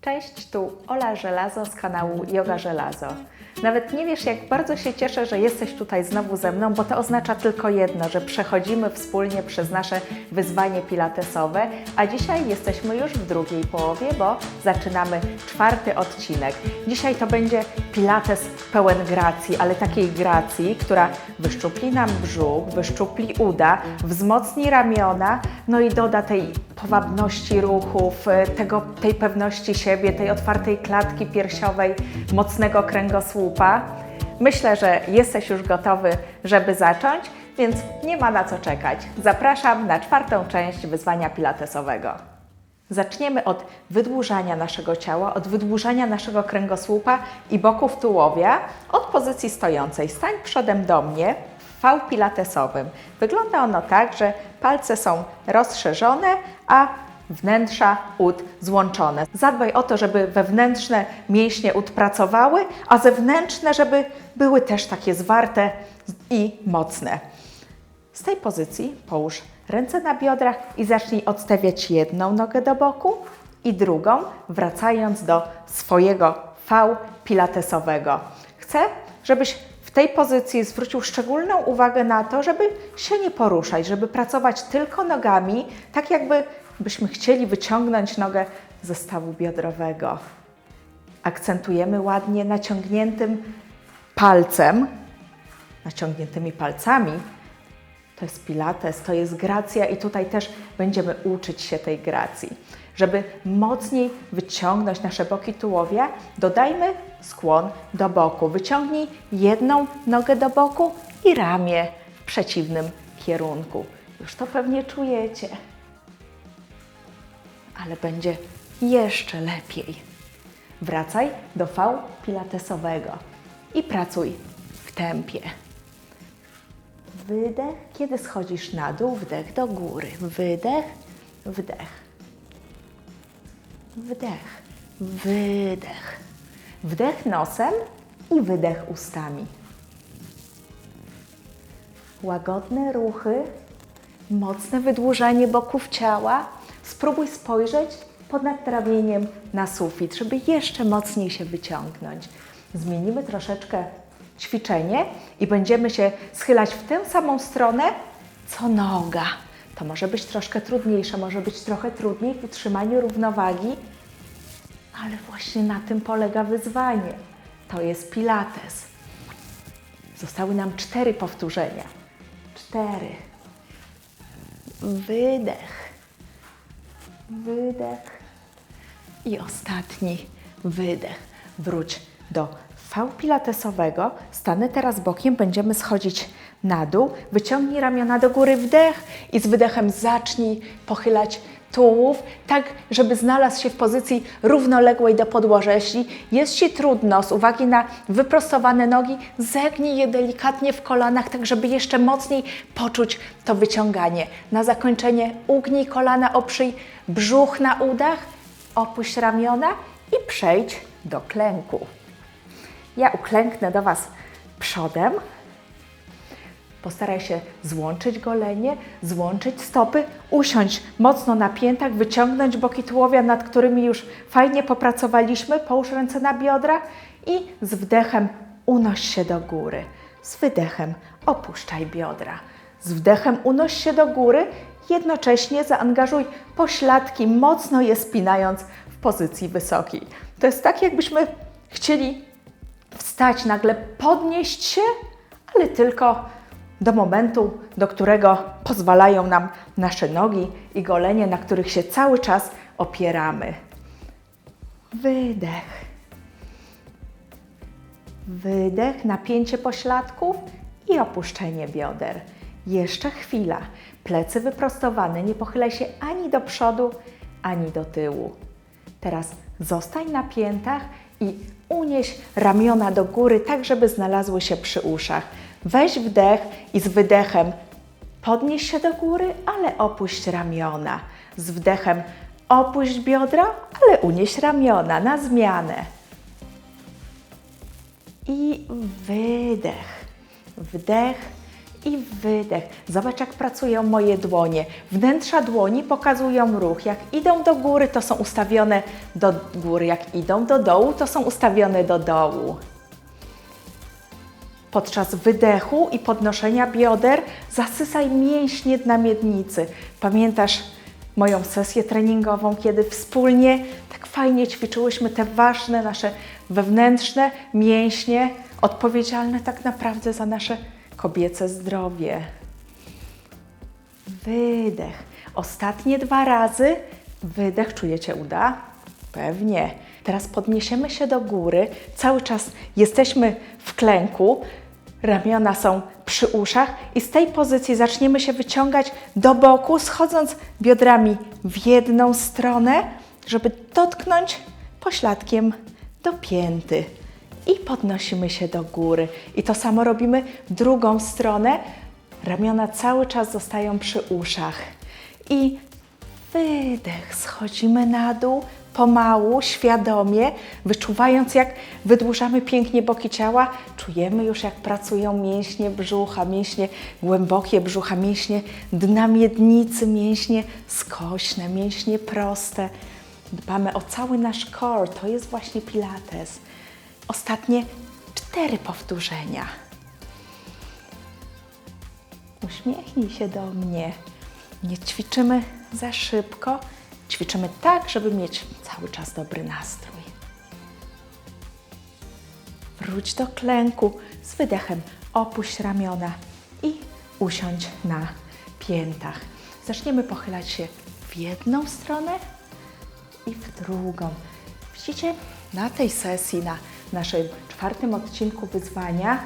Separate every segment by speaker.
Speaker 1: Cześć, tu Ola Żelazo z kanału Yoga Żelazo. Nawet nie wiesz, jak bardzo się cieszę, że jesteś tutaj znowu ze mną, bo to oznacza tylko jedno, że przechodzimy wspólnie przez nasze wyzwanie pilatesowe, a dzisiaj jesteśmy już w drugiej połowie, bo zaczynamy czwarty odcinek. Dzisiaj to będzie pilates pełen gracji, ale takiej gracji, która wyszczupli nam brzuch, wyszczupli uda, wzmocni ramiona, no i doda tej powabności ruchów, e, tego, tej pewności siebie, tej otwartej klatki piersiowej, mocnego kręgosłupa. Myślę, że jesteś już gotowy, żeby zacząć, więc nie ma na co czekać. Zapraszam na czwartą część wyzwania pilatesowego. Zaczniemy od wydłużania naszego ciała, od wydłużania naszego kręgosłupa i boków tułowia od pozycji stojącej. Stań przodem do mnie V pilatesowym. Wygląda ono tak, że palce są rozszerzone, a wnętrza ud złączone. Zadbaj o to, żeby wewnętrzne mięśnie ud pracowały, a zewnętrzne, żeby były też takie zwarte i mocne. Z tej pozycji połóż ręce na biodrach i zacznij odstawiać jedną nogę do boku i drugą, wracając do swojego V pilatesowego. Chcę, żebyś w tej pozycji zwrócił szczególną uwagę na to, żeby się nie poruszać, żeby pracować tylko nogami, tak jakby byśmy chcieli wyciągnąć nogę ze stawu biodrowego. Akcentujemy ładnie naciągniętym palcem, naciągniętymi palcami to jest pilates, to jest gracja i tutaj też będziemy uczyć się tej gracji. Żeby mocniej wyciągnąć nasze boki tułowia, dodajmy skłon do boku. Wyciągnij jedną nogę do boku i ramię w przeciwnym kierunku. Już to pewnie czujecie. Ale będzie jeszcze lepiej. Wracaj do V pilatesowego i pracuj w tempie. Wydech, kiedy schodzisz na dół, wdech do góry. Wydech, wdech. Wdech, wydech. Wdech nosem i wydech ustami. Łagodne ruchy, mocne wydłużanie boków ciała. Spróbuj spojrzeć ponad ramieniem na sufit, żeby jeszcze mocniej się wyciągnąć. Zmienimy troszeczkę ćwiczenie i będziemy się schylać w tę samą stronę, co noga. To może być troszkę trudniejsze, może być trochę trudniej w utrzymaniu równowagi, ale właśnie na tym polega wyzwanie. To jest pilates. Zostały nam cztery powtórzenia. Cztery. Wydech. Wydech. I ostatni wydech. Wróć do V pilatesowego. Stanę teraz bokiem, będziemy schodzić na dół. Wyciągnij ramiona do góry, wdech i z wydechem zacznij pochylać tułów, tak żeby znalazł się w pozycji równoległej do podłoża. Jeśli jest Ci trudno z uwagi na wyprostowane nogi, zegnij je delikatnie w kolanach, tak żeby jeszcze mocniej poczuć to wyciąganie. Na zakończenie ugnij kolana, oprzyj brzuch na udach, opuść ramiona i przejdź do klęku. Ja uklęknę do Was przodem. Postaraj się złączyć golenie, złączyć stopy, usiąść mocno na piętach, wyciągnąć boki tułowia, nad którymi już fajnie popracowaliśmy. Połóż ręce na biodrach i z wdechem unoś się do góry. Z wydechem opuszczaj biodra. Z wdechem unoś się do góry, jednocześnie zaangażuj pośladki, mocno je spinając w pozycji wysokiej. To jest tak, jakbyśmy chcieli wstać, nagle podnieść się, ale tylko do momentu, do którego pozwalają nam nasze nogi i golenie, na których się cały czas opieramy. Wydech. Wydech, napięcie pośladków i opuszczenie bioder. Jeszcze chwila. Plecy wyprostowane, nie pochylaj się ani do przodu, ani do tyłu. Teraz zostań na piętach i unieś ramiona do góry, tak żeby znalazły się przy uszach. Weź wdech i z wydechem podnieś się do góry, ale opuść ramiona. Z wdechem opuść biodra, ale unieś ramiona na zmianę. I wydech. Wdech I wydech. Zobacz, jak pracują moje dłonie. Wnętrza dłoni pokazują ruch. Jak idą do góry, to są ustawione do góry. Jak idą do dołu, to są ustawione do dołu. Podczas wydechu i podnoszenia bioder zasysaj mięśnie dna miednicy. Pamiętasz moją sesję treningową, kiedy wspólnie tak fajnie ćwiczyłyśmy te ważne nasze wewnętrzne mięśnie, odpowiedzialne tak naprawdę za nasze kobiece zdrowie. Wydech. Ostatnie dwa razy. Wydech. Czujecie uda? Pewnie. Teraz podniesiemy się do góry. Cały czas jesteśmy w klęku. Ramiona są przy uszach i z tej pozycji zaczniemy się wyciągać do boku, schodząc biodrami w jedną stronę, żeby dotknąć pośladkiem do pięty. I podnosimy się do góry. I to samo robimy w drugą stronę. Ramiona cały czas zostają przy uszach. I wydech, schodzimy na dół, pomału, świadomie, wyczuwając jak wydłużamy pięknie boki ciała, czujemy już jak pracują mięśnie brzucha, mięśnie głębokie brzucha, mięśnie dna miednicy, mięśnie skośne, mięśnie proste. Dbamy o cały nasz core, to jest właśnie pilates. Ostatnie cztery powtórzenia. Uśmiechnij się do mnie. Nie ćwiczymy za szybko, ćwiczymy tak, żeby mieć cały czas dobry nastrój. Wróć do klęku z wydechem, opuść ramiona i usiądź na piętach. Zaczniemy pochylać się w jedną stronę i w drugą. Widzicie, na tej sesji, na naszym czwartym odcinku wyzwania,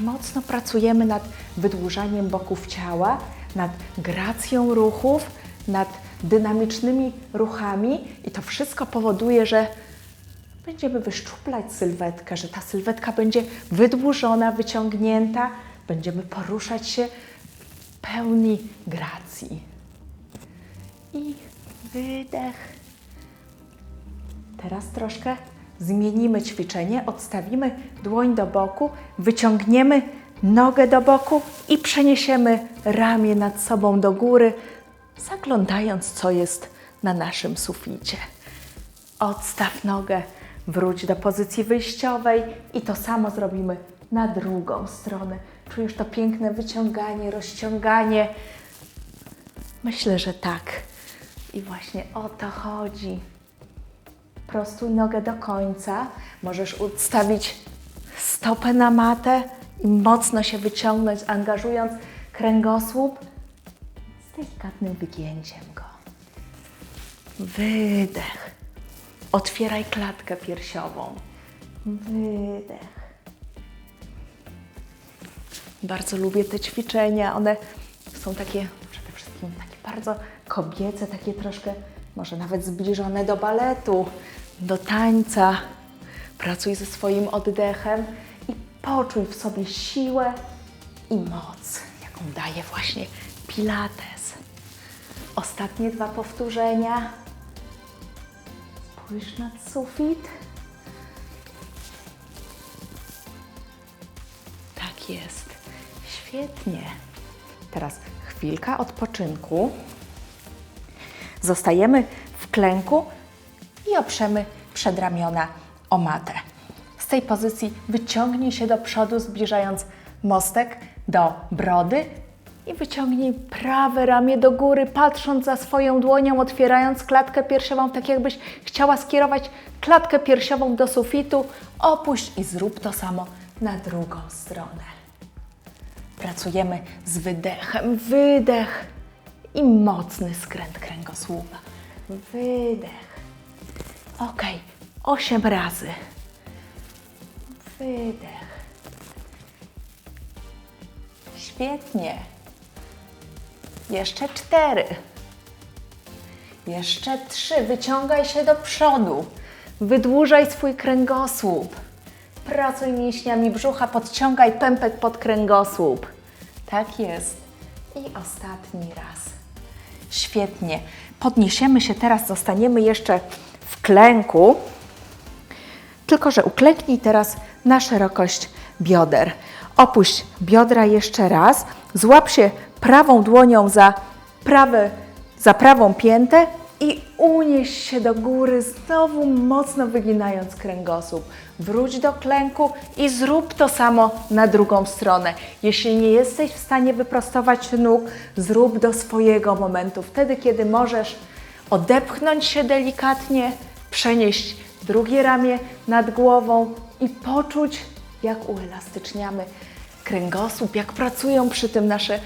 Speaker 1: mocno pracujemy nad wydłużaniem boków ciała, nad gracją ruchów, nad dynamicznymi ruchami i to wszystko powoduje, że będziemy wyszczuplać sylwetkę, że ta sylwetka będzie wydłużona, wyciągnięta, będziemy poruszać się w pełni gracji. I wydech. Teraz troszkę zmienimy ćwiczenie, odstawimy dłoń do boku, wyciągniemy nogę do boku i przeniesiemy ramię nad sobą do góry, zaglądając, co jest na naszym suficie. Odstaw nogę, wróć do pozycji wyjściowej i to samo zrobimy na drugą stronę. Czujesz to piękne wyciąganie, rozciąganie? Myślę, że tak. I właśnie o to chodzi. Prostuj nogę do końca. Możesz ustawić stopę na matę i mocno się wyciągnąć, angażując kręgosłup z delikatnym wygięciem go. Wydech. Otwieraj klatkę piersiową. Wydech. Bardzo lubię te ćwiczenia. One są takie przede wszystkim takie bardzo kobiece, takie troszkę może nawet zbliżone do baletu, do tańca. Pracuj ze swoim oddechem i poczuj w sobie siłę i moc, jaką daje właśnie Pilates. Ostatnie dwa powtórzenia. Spójrz nad sufit. Tak jest. Świetnie. Teraz chwilka odpoczynku. Zostajemy w klęku i oprzemy przedramiona o matę. Z tej pozycji wyciągnij się do przodu, zbliżając mostek do brody i wyciągnij prawe ramię do góry, patrząc za swoją dłonią, otwierając klatkę piersiową, tak jakbyś chciała skierować klatkę piersiową do sufitu. Opuść i zrób to samo na drugą stronę. Pracujemy z wydechem, wydech i mocny skręt kręgosłupa. Wydech. Ok, osiem razy. Wydech. Świetnie. Jeszcze cztery. Jeszcze trzy. Wyciągaj się do przodu. Wydłużaj swój kręgosłup. Pracuj mięśniami brzucha, podciągaj pępek pod kręgosłup. Tak jest. I ostatni raz. Świetnie. Podniesiemy się teraz, zostaniemy jeszcze w klęku. Tylko, że uklęknij teraz na szerokość bioder. Opuść biodra jeszcze raz. Złap się prawą dłonią za, prawe, za prawą piętę i unieś się do góry, znowu mocno wyginając kręgosłup. Wróć do klęku i zrób to samo na drugą stronę. Jeśli nie jesteś w stanie wyprostować nóg, zrób do swojego momentu. Wtedy, kiedy możesz odepchnąć się delikatnie, przenieść drugie ramię nad głową i poczuć, jak uelastyczniamy kręgosłup, jak pracują przy tym nasze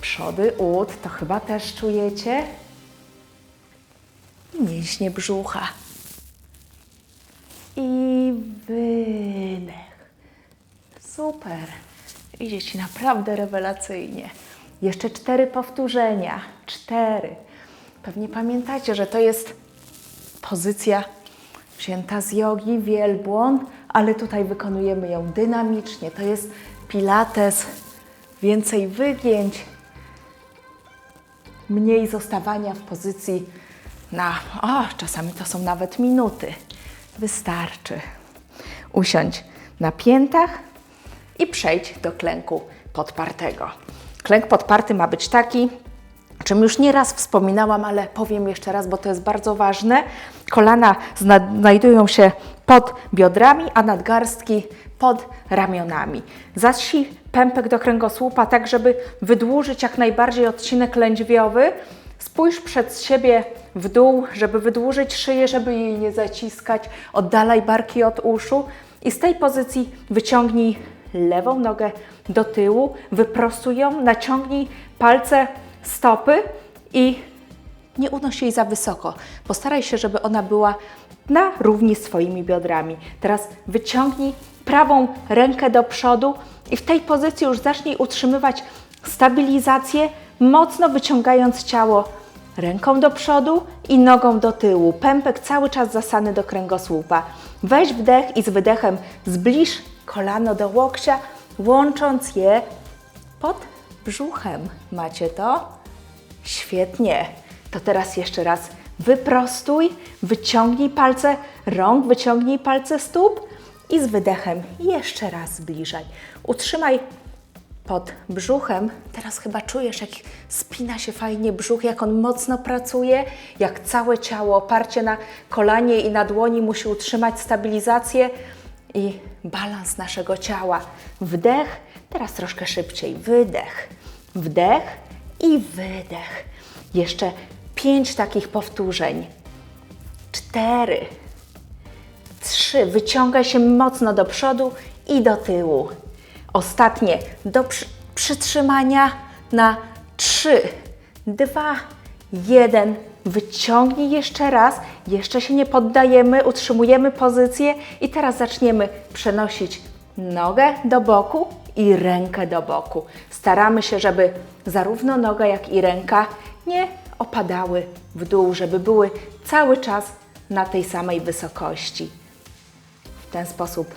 Speaker 1: przody ud. To chyba też czujecie? Mięśnie brzucha. I wydech. Super. Idzie Ci naprawdę rewelacyjnie. Jeszcze cztery powtórzenia. Cztery. Pewnie pamiętacie, że to jest pozycja wzięta z jogi, wielbłąd, ale tutaj wykonujemy ją dynamicznie. To jest pilates, więcej wygięć, mniej zostawania w pozycji na, o, czasami to są nawet minuty. Wystarczy. Usiądź na piętach i przejdź do klęku podpartego. Klęk podparty ma być taki, o czym już nieraz wspominałam, ale powiem jeszcze raz, bo to jest bardzo ważne. Kolana zna znajdują się pod biodrami, a nadgarstki pod ramionami. Zaś pępek do kręgosłupa, tak żeby wydłużyć jak najbardziej odcinek lędźwiowy. Spójrz przed siebie w dół, żeby wydłużyć szyję, żeby jej nie zaciskać. Oddalaj barki od uszu i z tej pozycji wyciągnij lewą nogę do tyłu, wyprostuj ją, naciągnij palce stopy i nie unoś jej za wysoko. Postaraj się, żeby ona była na równi z Twoimi biodrami. Teraz wyciągnij prawą rękę do przodu i w tej pozycji już zacznij utrzymywać stabilizację, mocno wyciągając ciało ręką do przodu i nogą do tyłu. Pępek cały czas zasany do kręgosłupa. Weź wdech i z wydechem zbliż kolano do łokcia, łącząc je pod brzuchem. Macie to? Świetnie. To teraz jeszcze raz wyprostuj, wyciągnij palce rąk, wyciągnij palce stóp i z wydechem jeszcze raz zbliżaj. Utrzymaj pod brzuchem. Teraz chyba czujesz, jak spina się fajnie brzuch, jak on mocno pracuje, jak całe ciało, oparcie na kolanie i na dłoni musi utrzymać stabilizację i balans naszego ciała. Wdech, teraz troszkę szybciej. Wydech, wdech i wydech. Jeszcze pięć takich powtórzeń. Cztery, trzy. Wyciągaj się mocno do przodu i do tyłu. Ostatnie do przy, przytrzymania na 3, 2, 1. Wyciągnij jeszcze raz, jeszcze się nie poddajemy, utrzymujemy pozycję i teraz zaczniemy przenosić nogę do boku i rękę do boku. Staramy się, żeby zarówno noga, jak i ręka nie opadały w dół, żeby były cały czas na tej samej wysokości. W ten sposób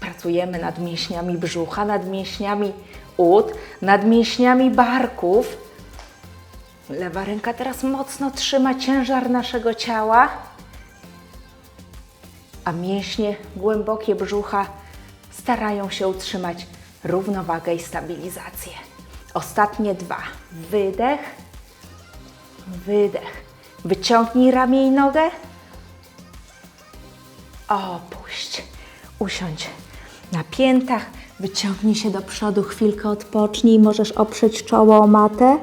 Speaker 1: Pracujemy nad mięśniami brzucha, nad mięśniami ud, nad mięśniami barków. Lewa ręka teraz mocno trzyma ciężar naszego ciała, a mięśnie głębokie brzucha starają się utrzymać równowagę i stabilizację. Ostatnie dwa. Wydech, wydech. Wyciągnij ramię i nogę. Opuść. Usiądź na piętach, wyciągnij się do przodu, chwilkę odpocznij, możesz oprzeć czoło o matę.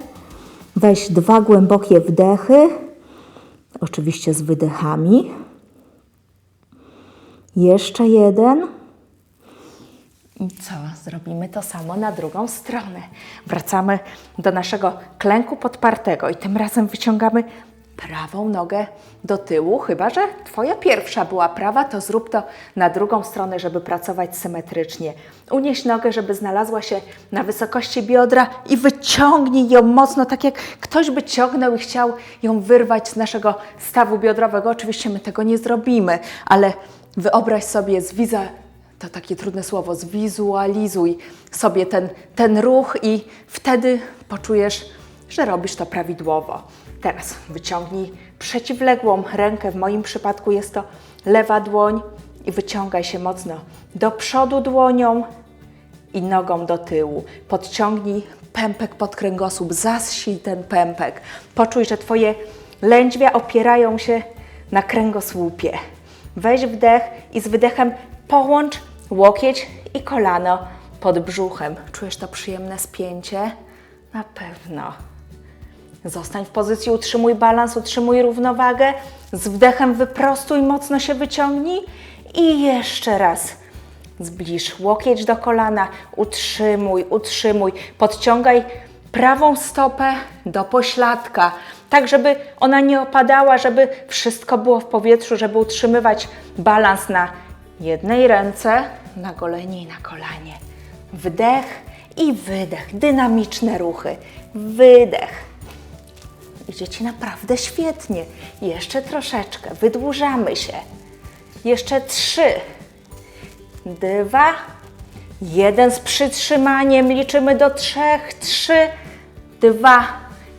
Speaker 1: Weź dwa głębokie wdechy, oczywiście z wydechami. Jeszcze jeden. I co? Zrobimy to samo na drugą stronę. Wracamy do naszego klęku podpartego i tym razem wyciągamy prawą nogę do tyłu, chyba że Twoja pierwsza była prawa, to zrób to na drugą stronę, żeby pracować symetrycznie. Unieś nogę, żeby znalazła się na wysokości biodra i wyciągnij ją mocno, tak jak ktoś by ciągnął i chciał ją wyrwać z naszego stawu biodrowego. Oczywiście my tego nie zrobimy, ale wyobraź sobie, zwiza, to takie trudne słowo, zwizualizuj sobie ten, ten ruch i wtedy poczujesz, że robisz to prawidłowo. Teraz wyciągnij przeciwległą rękę, w moim przypadku jest to lewa dłoń i wyciągaj się mocno do przodu dłonią i nogą do tyłu. Podciągnij pępek pod kręgosłup, zasil ten pępek. Poczuj, że Twoje lędźwia opierają się na kręgosłupie. Weź wdech i z wydechem połącz łokieć i kolano pod brzuchem. Czujesz to przyjemne spięcie? Na pewno. Zostań w pozycji, utrzymuj balans, utrzymuj równowagę. Z wdechem wyprostuj, mocno się wyciągnij i jeszcze raz. Zbliż łokieć do kolana, utrzymuj, utrzymuj. Podciągaj prawą stopę do pośladka, tak żeby ona nie opadała, żeby wszystko było w powietrzu, żeby utrzymywać balans na jednej ręce, na goleni i na kolanie. Wdech i wydech, dynamiczne ruchy. Wydech. Idzie Ci naprawdę świetnie. Jeszcze troszeczkę, wydłużamy się. Jeszcze trzy, dwa, jeden z przytrzymaniem. Liczymy do trzech, trzy, dwa,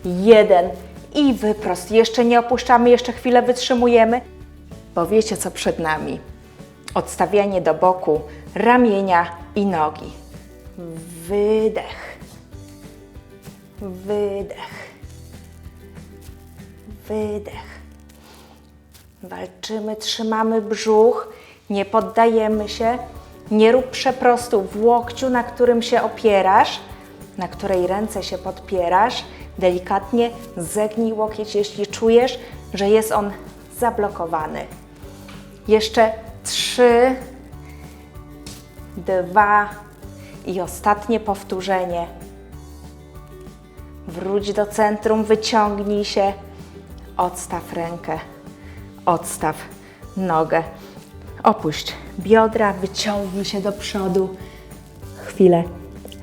Speaker 1: jeden i wyprost. Jeszcze nie opuszczamy, jeszcze chwilę wytrzymujemy, bo wiecie co przed nami. Odstawianie do boku ramienia i nogi. Wydech. Wydech. Wydech. Walczymy, trzymamy brzuch, nie poddajemy się. Nie rób przeprostu w łokciu, na którym się opierasz, na której ręce się podpierasz. Delikatnie zegnij łokieć, jeśli czujesz, że jest on zablokowany. Jeszcze trzy, dwa i ostatnie powtórzenie. Wróć do centrum, wyciągnij się, odstaw rękę, odstaw nogę. Opuść biodra, wyciągnij się do przodu. Chwilę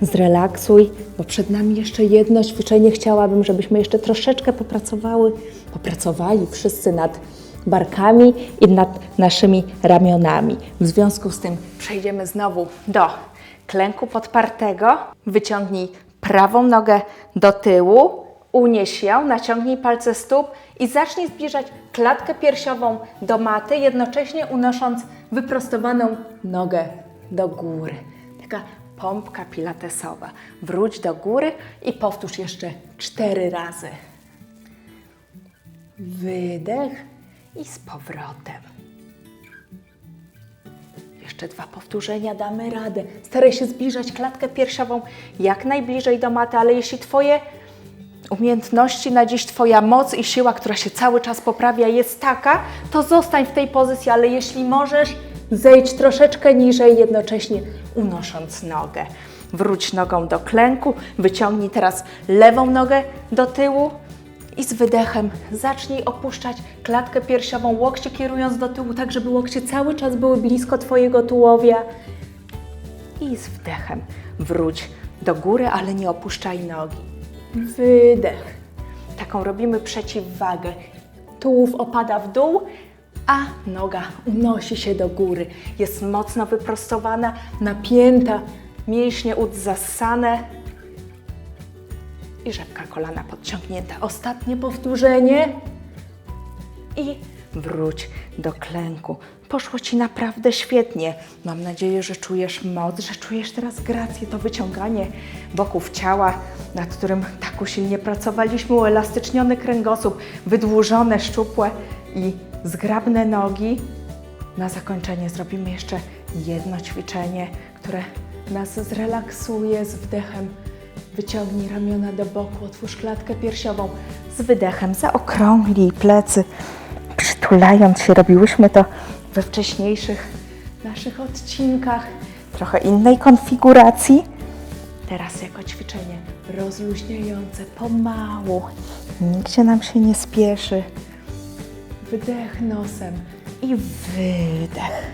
Speaker 1: zrelaksuj, bo przed nami jeszcze jedno ćwiczenie. Chciałabym, żebyśmy jeszcze troszeczkę popracowały, popracowali wszyscy nad barkami i nad naszymi ramionami. W związku z tym przejdziemy znowu do klęku podpartego. Wyciągnij prawą nogę do tyłu, unieś ją, naciągnij palce stóp i zacznij zbliżać klatkę piersiową do maty, jednocześnie unosząc wyprostowaną nogę do góry. Taka pompka pilatesowa. Wróć do góry i powtórz jeszcze cztery razy. Wydech i z powrotem. Jeszcze dwa powtórzenia, damy radę. Staraj się zbliżać klatkę piersiową jak najbliżej do maty, ale jeśli Twoje umiejętności na dziś Twoja moc i siła, która się cały czas poprawia, jest taka, to zostań w tej pozycji, ale jeśli możesz, zejdź troszeczkę niżej, jednocześnie unosząc nogę. Wróć nogą do klęku, wyciągnij teraz lewą nogę do tyłu i z wydechem zacznij opuszczać klatkę piersiową, łokcie kierując do tyłu, tak żeby łokcie cały czas były blisko Twojego tułowia. I z wdechem wróć do góry, ale nie opuszczaj nogi. Wydech. Taką robimy przeciwwagę. Tułów opada w dół, a noga unosi się do góry. Jest mocno wyprostowana, napięta, mięśnie ud zassane i rzepka kolana podciągnięta. Ostatnie powtórzenie i wróć do klęku. Poszło Ci naprawdę świetnie. Mam nadzieję, że czujesz moc, że czujesz teraz grację, to wyciąganie boków ciała, nad którym tak usilnie pracowaliśmy, uelastyczniony kręgosłup, wydłużone, szczupłe i zgrabne nogi. Na zakończenie zrobimy jeszcze jedno ćwiczenie, które nas zrelaksuje z wdechem. Wyciągnij ramiona do boku, otwórz klatkę piersiową. Z wydechem zaokrąglij plecy, przytulając się. Robiłyśmy to we wcześniejszych naszych odcinkach, trochę innej konfiguracji. Teraz jako ćwiczenie rozluźniające, pomału. Nigdzie nam się nie spieszy. Wdech nosem i wydech.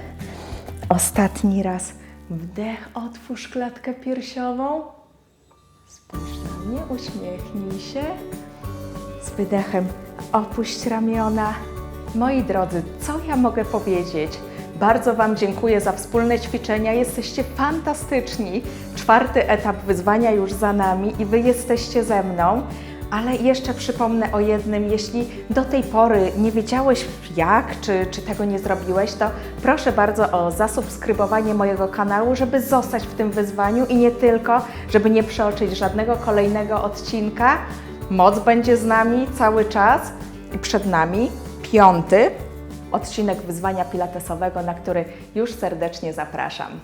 Speaker 1: Ostatni raz. Wdech, otwórz klatkę piersiową. Spójrz na mnie, uśmiechnij się. Z wydechem opuść ramiona. Moi drodzy, co ja mogę powiedzieć? Bardzo Wam dziękuję za wspólne ćwiczenia. Jesteście fantastyczni. Czwarty etap wyzwania już za nami i Wy jesteście ze mną. Ale jeszcze przypomnę o jednym, jeśli do tej pory nie wiedziałeś jak, czy, czy tego nie zrobiłeś, to proszę bardzo o zasubskrybowanie mojego kanału, żeby zostać w tym wyzwaniu i nie tylko, żeby nie przeoczyć żadnego kolejnego odcinka. Moc będzie z nami cały czas i przed nami piąty odcinek wyzwania pilatesowego, na który już serdecznie zapraszam.